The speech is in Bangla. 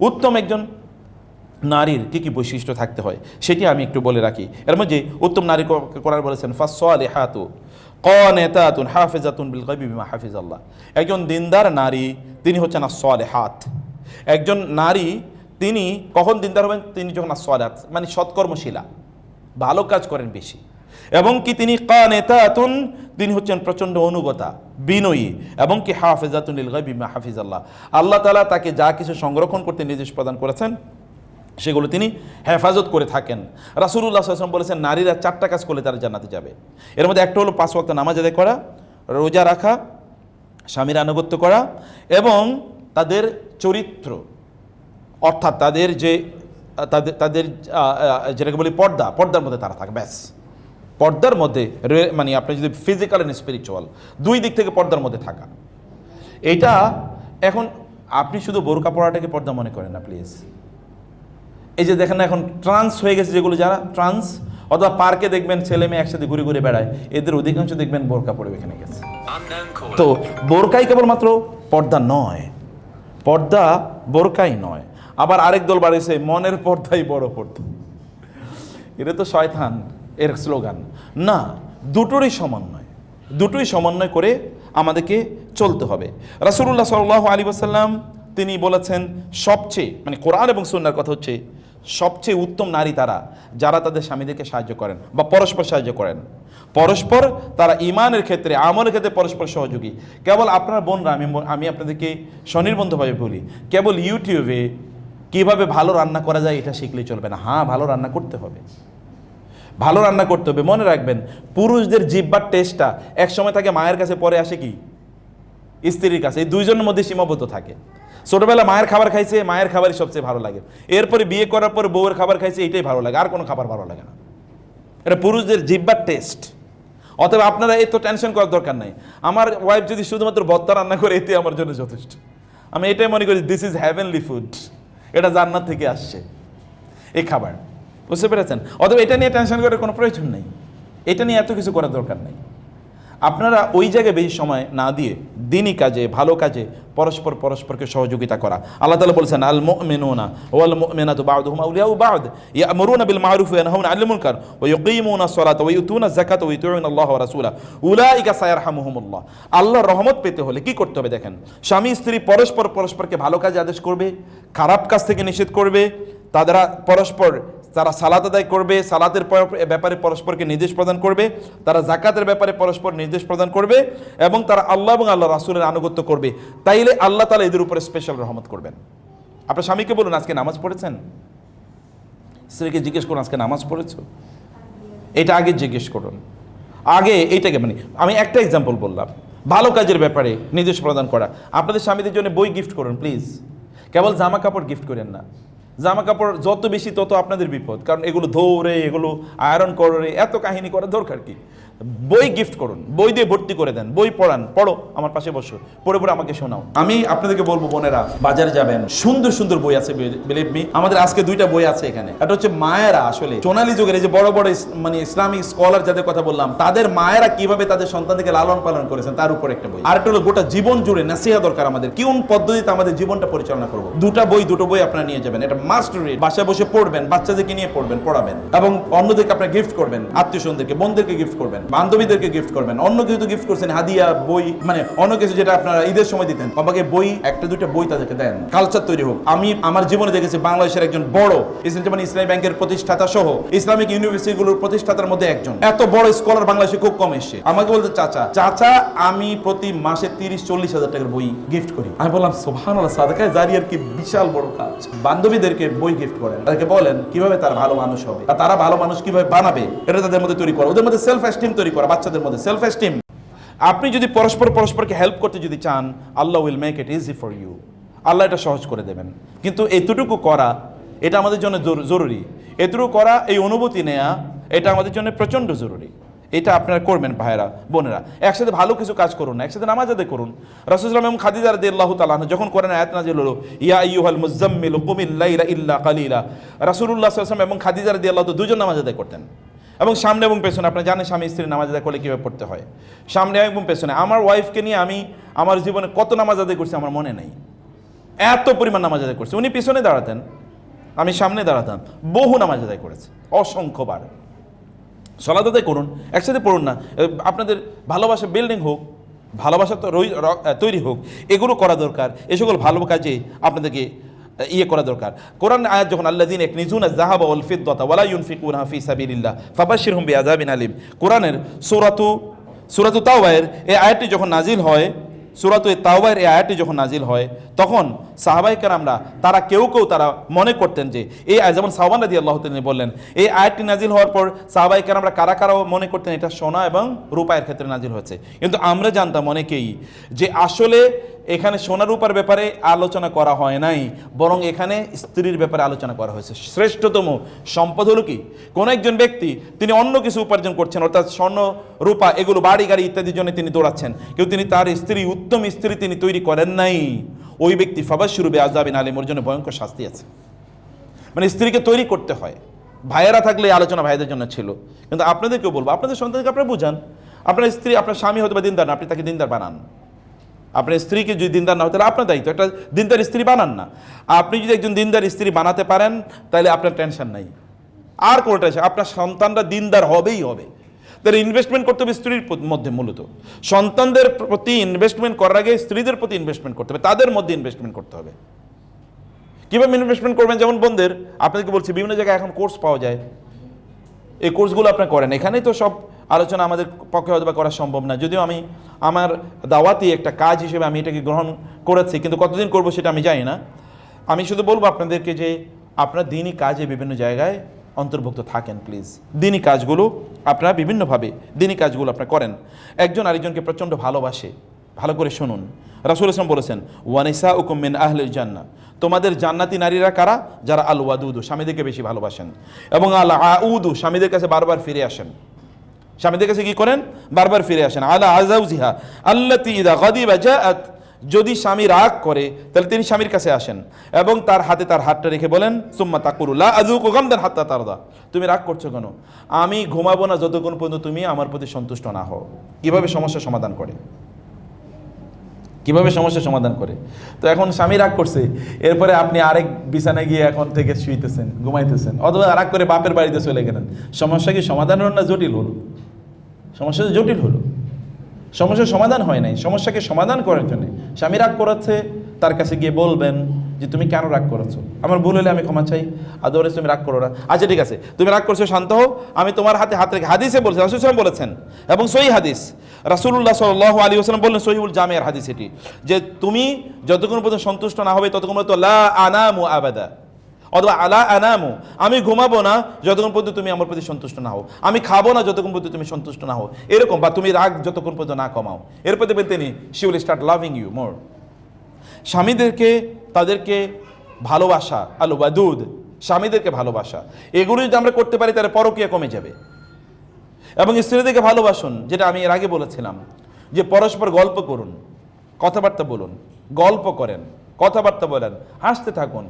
উত্তম একজন নারীর কী কী বৈশিষ্ট্য থাকতে হয়, সেটি আমি একটু বলে রাখি। এর মধ্যে উত্তম নারী করার বলেছেন ফাসলে হাতু কনেতাতুন হাফেজাতুন বিল বিমা হাফিজ আল্লাহ একজন দিনদার নারী, তিনি হচ্ছেন আসলে হাত একজন নারী, তিনি কখন দিনদার হবেন? তিনি যখন আসলে মানে সৎকর্মশীলা। ভালো কাজ করেন বেশি। এবং কি তিনি কানেতাতুন, তিনি হচ্ছেন প্রচণ্ড অনুগতা, বিনয়ী, এবং কি হাফেজাতুন হাফিজ আল্লাহ আল্লাহ তালা তাকে যা কিছু সংরক্ষণ করতে নির্দেশ প্রদান করেছেন, সেগুলো তিনি হেফাজত করে থাকেন। রাসুলুল্লাহ আসলাম বলেছেন, নারীরা চারটা কাজ করলে তারা জান্নাতে যাবে। এর মধ্যে একটা হলো পাঁচ ওয়াক্ত নামাজ আদায় করা, রোজা রাখা, স্বামীর আনুগত্য করা এবং তাদের চরিত্র, অর্থাৎ তাদের যে, তাদের তাদের যেটাকে বলি পর্দা, পর্দার মধ্যে তারা থাকে, ব্যাস। পর্দার মধ্যে মানে আপনি যদি ফিজিক্যাল অ্যান্ড স্পিরিচুয়াল দুই দিক থেকে পর্দার মধ্যে থাকা। এটা এখন আপনি শুধু বোরকা পড়াটাকে পর্দা মনে করেন না প্লিজ এই যে দেখেন এখন ট্রান্স হয়ে গেছে যেগুলো যারা ট্রান্স অথবা পার্কে দেখবেন ছেলে মেয়ে একসাথে ঘুরে ঘুরে বেড়ায়, এদের অধিকাংশ দেখবেন বোরকা পরে এখানে গেছে। তো বোরকাই কেবলমাত্র পর্দা নয়, পর্দা বোরকাই নয়। আবার আরেক দল বাড়িয়েছে, মনের পর্দাই বড় পর্দা। এটা তো শয়তান। এর স্লোগান। না, দুটোরই সমন্বয়। দুটোই সমন্বয় করে আমাদেরকে চলতে হবে। রাসুল্লাহ সাল আলী আসাল্লাম তিনি বলেছেন, সবচেয়ে মানে কোরআন এবং সুন্নার কথা হচ্ছে, সবচেয়ে উত্তম নারী তারা, যারা তাদের স্বামীদেরকে সাহায্য করেন বা পরস্পর সাহায্য করেন। পরস্পর, তারা ইমানের ক্ষেত্রে, আমলের ক্ষেত্রে পরস্পর সহযোগী। কেবল আপনার বোনরা, আমি আমি আপনাদেরকে স্বনির্বন্ধভাবে বলি, কেবল ইউটিউবে কীভাবে ভালো রান্না করা যায় এটা শিখলেই চলবে না। হ্যাঁ ভালো রান্না করতে হবে। ভালো রান্না করতে হবে, মনে রাখবেন, পুরুষদের জিব্বার টেস্টটা এক সময় থাকে মায়ের কাছে পরে আসে কি? স্ত্রীর কাছে, এই দুইজনের মধ্যে সীমাবদ্ধ থাকে। ছোটবেলা মায়ের খাবার খাইছে, মায়ের খাবারই সবচেয়ে ভালো লাগে। এরপরে বিয়ে করার পর বউয়ের খাবার খাইছে, এটাই ভালো লাগে, আর কোনো খাবার ভালো লাগে না। এটা পুরুষদের জিব্বার টেস্ট অতএব আপনারা এত টেনশন করার দরকার নাই। আমার ওয়াইফ যদি শুধুমাত্র ভত্তা রান্না করে, এতে আমার জন্য যথেষ্ট। আমি এটাই মনে করি দিস ইজ হ্যাভেনলি ফুড এটা জান্নাত থেকে আসছে। এই খাবার। বুঝতে পেরেছেন? অতএব এটা নিয়ে টেনশন করার কোনো প্রয়োজন নেই। এটা নিয়ে এত কিছু করার দরকার নেই। আপনারা ওই জায়গায় বেশি সময় না দিয়ে দিনই কাজে, ভালো কাজে পরস্পর পরস্পরকে সহযোগিতা করা। আল্লাহ তালা বলছেন আল মুমিনুনা ওয়াল মুমিনাতু বা'দুহুম আউলিয়াউ বা'দ। ইয়া'মুরুনা বিল মা'রুফ ওয়া ইয়ানহাউনা 'আনিল মুনকার ওয়া ইউকিমুনা আস-সালাতা ওয়া ইউতুনা আয-যাকাতা ওয়া ইউতিউনা আল্লাহ রাসূলা উলাইকা সায়ারহামুহুমুল্লাহ। আল্লাহ রহমত পেতে হলে কি করতে হবে দেখেন? স্বামী, স্ত্রী পরস্পর পরস্পরকে ভালো কাজে আদেশ করবে, খারাপ কাজ থেকে নিষেধ করবে তারা পরস্পর, তারা সালাত আদায় করবে, সালাতের পর- ব্যাপারে পরস্পরকে নির্দেশ প্রদান করবে, তারা জাকাতের ব্যাপারে পরস্পর নির্দেশ প্রদান করবে এবং তারা আল্লাহ এবং আল্লাহ রাসুলের আনুগত্য করবে। তাইলে আল্লাহ তালা এদের উপরে স্পেশাল রহমত করবেন। আপনার স্বামীকে বলুন, আজকে নামাজ পড়েছেন? স্ত্রীকে জিজ্ঞেস করুন, আজকে নামাজ পড়েছ? এটা আগে জিজ্ঞেস করুন। আগে এইটাকে মানে আমি একটা এক্সাম্পল বললাম। ভালো কাজের ব্যাপারে নির্দেশ প্রদান করা। আপনাদের স্বামীদের জন্য বই গিফট করুন প্লিজ কেবল জামা কাপড় গিফট করেন না। জামা কাপড় যত বেশি তত আপনাদের বিপদ। কারণ এগুলো ধৌরে, এগুলো আয়রন করে এত কাহিনী করার দরকার কি? বই গিফট করুন, বই দিয়ে ভর্তি করে দেন, বই পড়ান, পড়ো, আমার পাশে বসো, পড়ে পড়ে আমাকে শোনাও। আমি আপনাদেরকে বলব বোনেরা, বাজারে যাবেন, সুন্দর সুন্দর বই আছে বিলিভ মি আমাদের আজকে দুইটা বই আছে এখানে। এটা হচ্ছে মায়েরা আসলে, সোনালী যুগের এই যে বড় বড় মানে ইসলামিক স্কলার যাদের কথা বললাম, তাদের মায়েরা কীভাবে তাদের সন্তানদেরকে লালন পালন করেছেন, তার উপর একটা বই। আর একটা হলো গোটা জীবন জুড়ে নাসিহা দরকার আমাদের, কোন পদ্ধতিতে আমাদের জীবনটা পরিচালনা করব? দুটা বই, দুটো বই আপনারা নিয়ে যাবেন, এটা মাস্ট রিড বাসায় বসে পড়বেন, বাচ্চাদেরকে নিয়ে পড়বেন, পড়াবেন, এবং অন্যদেরকে আপনার গিফট করবেন আত্মীয় স্বজনদেরকে বোনদেরকে গিফট করবেন। বান্ধবীদেরকে গিফট করবেন। অন্য কিছু তো গিফট করছেন হাদিয়া, বই মানে অন্য কিছু যেটা আপনারা ঈদের সময় দিতেন। বাবাকে বই, একটা, দুইটা বই তাদেরকে দেন। কালচার তৈরি হোক। আমি আমার জীবনে দেখেছি বাংলাদেশের একজন বড় ইসলাম ইসলামী ব্যাংকের প্রতিষ্ঠাতা সহ ইসলামিক ইউনিভার্সিটিগুলোর প্রতিষ্ঠাতার মধ্যে একজন। এত বড় স্কলার বাংলাদেশে খুব কম এসছে। আমাকে বলতে, চাচা চাচা, আমি প্রতি মাসে তিরিশ, চল্লিশ হাজার টাকার বই গিফট করি। আমি বললাম সোহান সাদাকায় কি বিশাল বড় কাজ। বান্ধবীদেরকে বই গিফট করেন। তাদেরকে বলেন, কীভাবে তারা ভালো মানুষ হবে? আর তারা ভালো মানুষ কীভাবে বানাবে? এটা তাদের মধ্যে তৈরি করা। ওদের মধ্যে সেলফ এস্টিম তৈরি করা, বাচ্চাদের মধ্যে সেলফ এস্টিম আপনি যদি পরস্পর পরস্পরকে হেল্প করতে যদি চান, আল্লাহ will make it easy for you আল্লাহ এটা সহজ করে দেবেন। কিন্তু এতটুকু করা, এটা আমাদের জন্য জরুরি। এতটুকু করা, এই অনুভূতি নেয়া, এটা আমাদের জন্য প্রচণ্ড জরুরি। এটা আপনারা করবেন ভাইয়েরা, বোনেরা। একসাথে ভালো কিছু কাজ করুন একসাথে নামাজ আদায় করুন। রাসুলাম এবং খাদিজা রাদি আল্লাহ তালাহ যখন করেন আয়াত নাজিল হলো, ইয়া ইউহাল মুজাম্মিল কুমিল্লাইলা ইল্লা কালিলা। রাসুল্লাহ আসলাম এবং খাদিজা রাদি আল্লাহ তো দুজন নামাজ আদায় করতেন। এবং সামনে এবং পেছনে, আপনারা জানেন স্বামী স্ত্রী নামাজ আদায় করলে কীভাবে পড়তে হয়। সামনে এবং পেছনে। আমার ওয়াইফকে নিয়ে আমি আমার জীবনে কত নামাজ আদায় করছি আমার মনে নেই। এত পরিমাণ নামাজ আদায় করছে। উনি পিছনে দাঁড়াতেন, আমি সামনে দাঁড়াতাম। বহু নামাজ আদায় করেছে। অসংখ্যবার। সলাদ আদায় করুন, একসাথে পড়ুন না। আপনাদের ভালোবাসা বিল্ডিং হোক, ভালোবাসা তো তৈরি হোক, এগুলো করা দরকার। এ সকল ভালো কাজে আপনাদেরকে ইয়ে করা দরকার। কোরআন আয়াত যখন আল্লাহ দিন এক নিজুন জাহাব ওয়াল ফিদ্দতা ওয়ালা ইউনফিকুন ফি সাবিলিল্লাহ, ফাবাশশিরহুম বিআযাবিন আলিম। কোরআনের সূরাতু, সুরাতু তাওবায়ের এই আয়াতটি যখন নাজিল হয়, সুরাতু তাওয়ের এই আয়াতটি যখন নাজিল হয়, তখন সাহাবাইকার আমরা তারা কেউ কেউ তারা মনে করতেন যে, এই যেমন সাহবান রাজি আল্লাহ তিনি বললেন, এই আয়াতটি নাজিল হওয়ার পর সাহাবাইকার আমরা কারা কারাও মনে করতেন এটা সোনা এবং রূপায়ের ক্ষেত্রে নাজিল হয়েছে। কিন্তু আমরা জানতাম অনেকেই যে আসলে এখানে সোনা রূপার ব্যাপারে আলোচনা করা হয় নাই, বরং এখানে স্ত্রীর ব্যাপারে আলোচনা করা হয়েছে। শ্রেষ্ঠতম সম্পদ হলো কি? কোনো একজন ব্যক্তি তিনি অন্য কিছু উপার্জন করছেন, অর্থাৎ স্বর্ণ, রূপা, এগুলো বাড়ি, গাড়ি ইত্যাদির জন্য তিনি দৌড়াচ্ছেন, কিন্তু তিনি তার স্ত্রী, উত্তম স্ত্রী তিনি তৈরি করেন নাই। ওই ব্যক্তি ফাবাস শুরুবে আজাবিন আলিমর জন্য ভয়ঙ্কর শাস্তি আছে। মানে স্ত্রীকে তৈরি করতে হয়। ভাইয়েরা থাকলে আলোচনা ভাইদের জন্য ছিল। কিন্তু আপনাদেরকেও বলব, আপনাদের সন্তানকে আপনারা বুঝান। আপনার স্ত্রী, আপনার স্বামী হতে বা দিনদার না, আপনি তাকে দিনদার বানান। আপনার স্ত্রীকে যদি দিনদার না হয়, তাহলে আপনার দায়িত্ব। একটা দিনদার স্ত্রী বানান না। আপনি যদি একজন দিনদার স্ত্রী বানাতে পারেন, তাহলে আপনার টেনশন নাই। আর কোনো টেনশন, আপনার সন্তানরা দিনদার হবেই হবে। তাহলে ইনভেস্টমেন্ট করতে হবে স্ত্রীর মধ্যে মূলত। সন্তানদের প্রতি ইনভেস্টমেন্ট করার আগে স্ত্রীদের প্রতি ইনভেস্টমেন্ট করতে হবে, তাদের মধ্যে ইনভেস্টমেন্ট করতে হবে। কীভাবে ইনভেস্টমেন্ট করবেন যেমন বন্ধের আপনাদেরকে বলছি, বিভিন্ন জায়গায় এখন কোর্স পাওয়া যায়। এই কোর্সগুলো আপনি করেন। এখানেই তো সব আলোচনা আমাদের পক্ষে হয়তো বা করা সম্ভব না। যদিও আমি, আমার দাওয়াতি একটা কাজ হিসেবে আমি এটাকে গ্রহণ করেছি, কিন্তু কতদিন করব সেটা আমি জানি না। আমি শুধু বলব আপনাদেরকে যে, আপনার দিনই কাজে বিভিন্ন জায়গায় অন্তর্ভুক্ত থাকেন প্লিজ দিনই কাজগুলো আপনারা বিভিন্নভাবে দিনই কাজগুলো আপনারা করেন। একজন আরেকজনকে প্রচণ্ড ভালোবাসে। ভালো করে শুনুন। রাসুল ইসলাম বলেছেন ওয়ানিসা উকুমিন আহলের জান্না তোমাদের জান্নাতি নারীরা কারা? যারা আল ওয়াদুদু স্বামীদেরকে বেশি ভালোবাসেন। এবং আল আউদু স্বামীদের কাছে বারবার ফিরে আসেন। স্বামীদের কাছে কি করেন? বারবার ফিরে আসেন। আলা আজাউজিহা আল্লাতি ইদা গাদিবা যদি স্বামী রাগ করে, তাহলে তিনি স্বামীর কাছে আসেন এবং তার হাতে তার হাতটা রেখে বলেন, সুম্মা তাকুরুল্লাহ আজুকু গামদান হাত্তা তারদা। তুমি রাগ করছ কেন? আমি ঘুমাবো না যতক্ষণ পর্যন্ত তুমি আমার প্রতি সন্তুষ্ট না হও। কীভাবে সমস্যার সমাধান করে? কীভাবে সমস্যার সমাধান করে? তো এখন স্বামী রাগ করছে, এরপরে আপনি আরেক বিছানায় গিয়ে এখন থেকে শুইতেছেন, ঘুমাইতেছেন, অথবা রাগ করে বাপের বাড়িতে চলে গেলেন। সমস্যা কি সমাধান হল না জটিল হলো? সমস্যা জটিল হলো। সমস্যার সমাধান হয় নাই, সমস্যাকে সমাধান করার জন্য স্বামী রাগ করাচ্ছে, তার কাছে গিয়ে বলবেন যে তুমি কেন রাগ করেছ? আমার ভুল হলে আমি ক্ষমা চাই আদরে তুমি রাগ করো না। আচ্ছা ঠিক আছে, তুমি রাগ করছ, শান্ত হও, আমি তোমার হাতে হাত রেখে, হাদিসে বলছি, রাসুল সালাম বলেছেন, এবং সই হাদিস রাসুল্লাহ সাল আলী ওসলাম বললেন সহিউল জামিয়ার হাদিস এটি, যে তুমি যতক্ষণ পর্যন্ত সন্তুষ্ট না হবে, ততক্ষণ পর্যন্ত লা আনামু আবাদা। অথবা আলা আনামু, আমি ঘুমাবো না যতক্ষণ পর্যন্ত তুমি আমার প্রতি সন্তুষ্ট না হও। আমি খাব না যতক্ষণ পর্যন্ত তুমি সন্তুষ্ট না হও। এরকম বা তুমি রাগ যতক্ষণ পর্যন্ত না কমাও। এরপর দেখবেন তিনি she will start loving you more স্বামীদেরকে, তাদেরকে ভালোবাসা আলু বা দুধ স্বামীদেরকে ভালোবাসা, এগুলো যদি আমরা করতে পারি তাহলে পরকীয়া কমে যাবে। এবং স্ত্রীদেরকে ভালোবাসুন, যেটা আমি এর আগে বলেছিলাম, যে পরস্পর গল্প করুন, কথাবার্তা বলুন, গল্প করেন, কথাবার্তা বলেন, হাসতে থাকুন